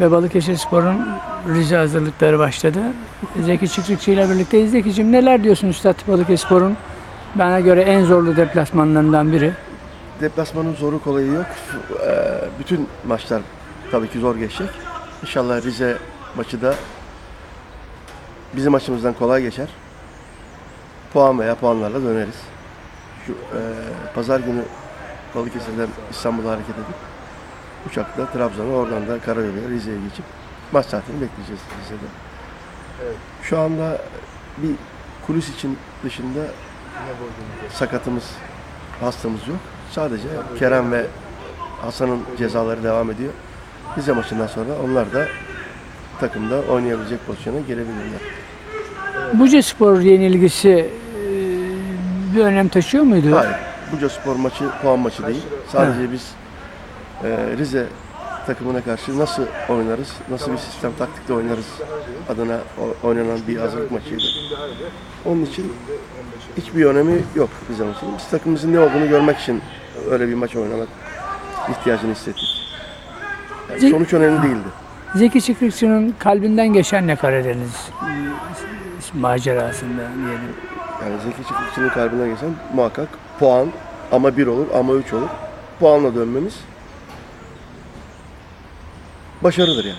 ve Balıkesir Spor'un Rize hazırlıkları başladı. Zeki Çıkrıkçı ile birlikteyiz. Zeki'cim neler diyorsun Üstad Balıkesir Spor'un bana göre en zorlu deplasmanlarından biri. Deplasmanın zoru kolayı yok. Eee, bütün maçlar tabii ki zor geçecek. İnşallah Rize maçı da bizim maçımızdan kolay geçer. Puan veya puanlarla döneriz. Şu eee, pazar günü Balıkesir'den İstanbul'a hareket edip uçakla Trabzon'a oradan da Karayolu'ya Rize'ye geçip maç saatini bekleyeceğiz Rize'de. Şu anda bir kulis için dışında sakatımız, hastamız yok. Sadece Kerem ve Hasan'ın cezaları devam ediyor. Rize maçından sonra onlar da takımda oynayabilecek pozisyona girebilirler. Buca Spor yenilgisi e, bir önem taşıyor muydu? Hayır, Buca Spor maçı puan maçı değil. Sadece biz e, Rize takımına karşı nasıl oynarız, nasıl bir sistem taktikte oynarız adına oynanan bir hazırlık maçıydı. Onun için hiçbir önemi yok Rize maçının. Biz takımımızın ne olduğunu görmek için öyle bir maç oynamak ihtiyacını hissettik. Yani sonuç önemli değildi. Zeki Çıkrıkçı'nın kalbinden geçen ne Karadeniz macerasında diyelim. Yani Zeki Çıkıkçı'nın kalbine geçen muhakkak puan ama bir olur ama üç olur. Puanla dönmemiz başarıdır yani.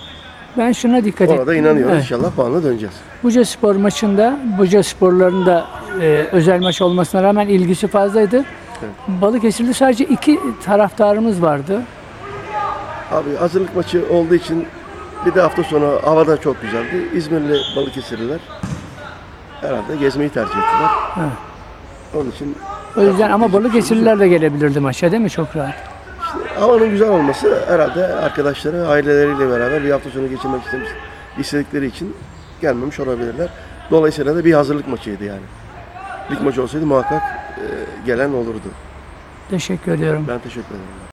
Ben şuna dikkat ettim. Ona da inanıyoruz. Evet. İnşallah puanla döneceğiz. Buca Spor maçında Buca Sporların da e, özel maç olmasına rağmen ilgisi fazlaydı. Balıkesir'de sadece iki taraftarımız vardı. Abi hazırlık maçı olduğu için bir de hafta sonu hava da çok güzeldi. İzmirli Balıkesirliler herhalde gezmeyi tercih ettiler. Evet. Onun için O yüzden ama Balıkesirliler de gelebilirdi maça değil mi? Çok rahat. Havanın güzel olması herhalde arkadaşları aileleriyle beraber bir hafta sonu geçirmek istemiş, istedikleri için gelmemiş olabilirler. Dolayısıyla da bir hazırlık maçıydı yani. Lig maçı olsaydı muhakkak e, gelen olurdu. Teşekkür ediyorum. Ben teşekkür ederim.